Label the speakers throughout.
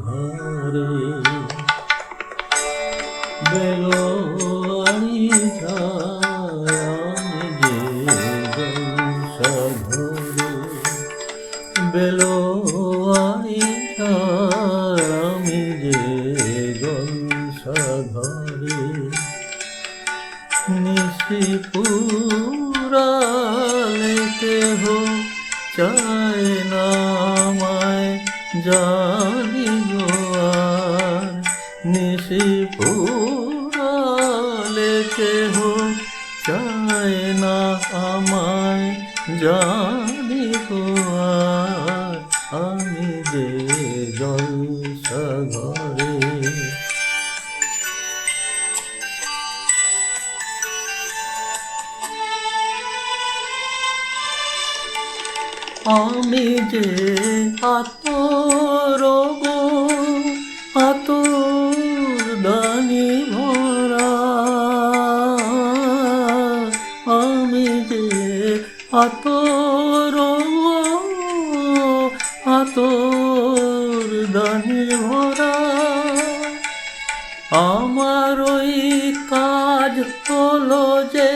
Speaker 1: ঘরে বেলোয়ারি যে ঘরে বেলোয়ারি আমি যে ঘরে নিশিপুরালেতে হো চায় না মায় যায় নিশি পুরালে কেহ চায় না আমায় জানি আমি যে জলসাঘরে আমি যে আতর আতর আতর আতর দানি ভরা। আমার ওই কাজ হলো যে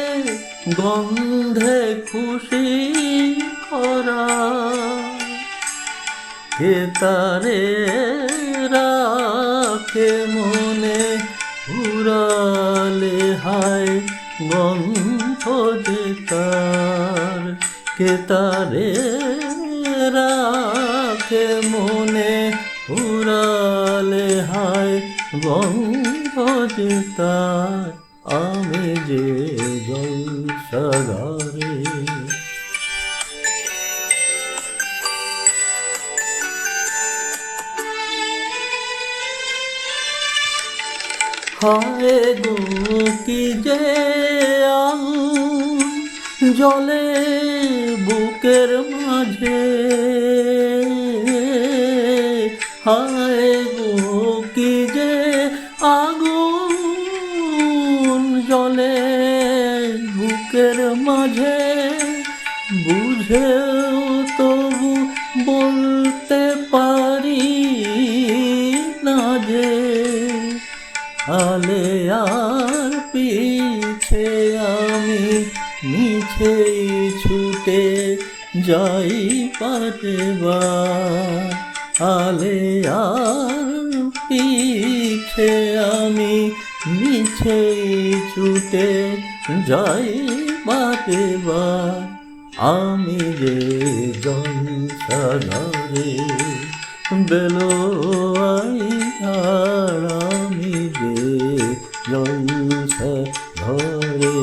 Speaker 1: গন্ধে খুশি করা। কে তারে রাখে মনে উড়ালে হায় গন্ধ যে তার। কে তারে রাখে মনে উড়ালে হায় যে তার আমি যে জলসাগারে হায় গো, কি যে জলে বুকের মাঝে হায় গো কি যে আগুন জলে বুকের মাঝে বুঝেও তবু বলতে পারি না যে আলে আর পিছে আমি মিছেই ছুটে যাই পাটেবার আলে আর পিছে আমি মিছেই ছুটে যাই পাটেবার আমি যে জনসাগরে বেলো আর আমি যে জলসা ঘরে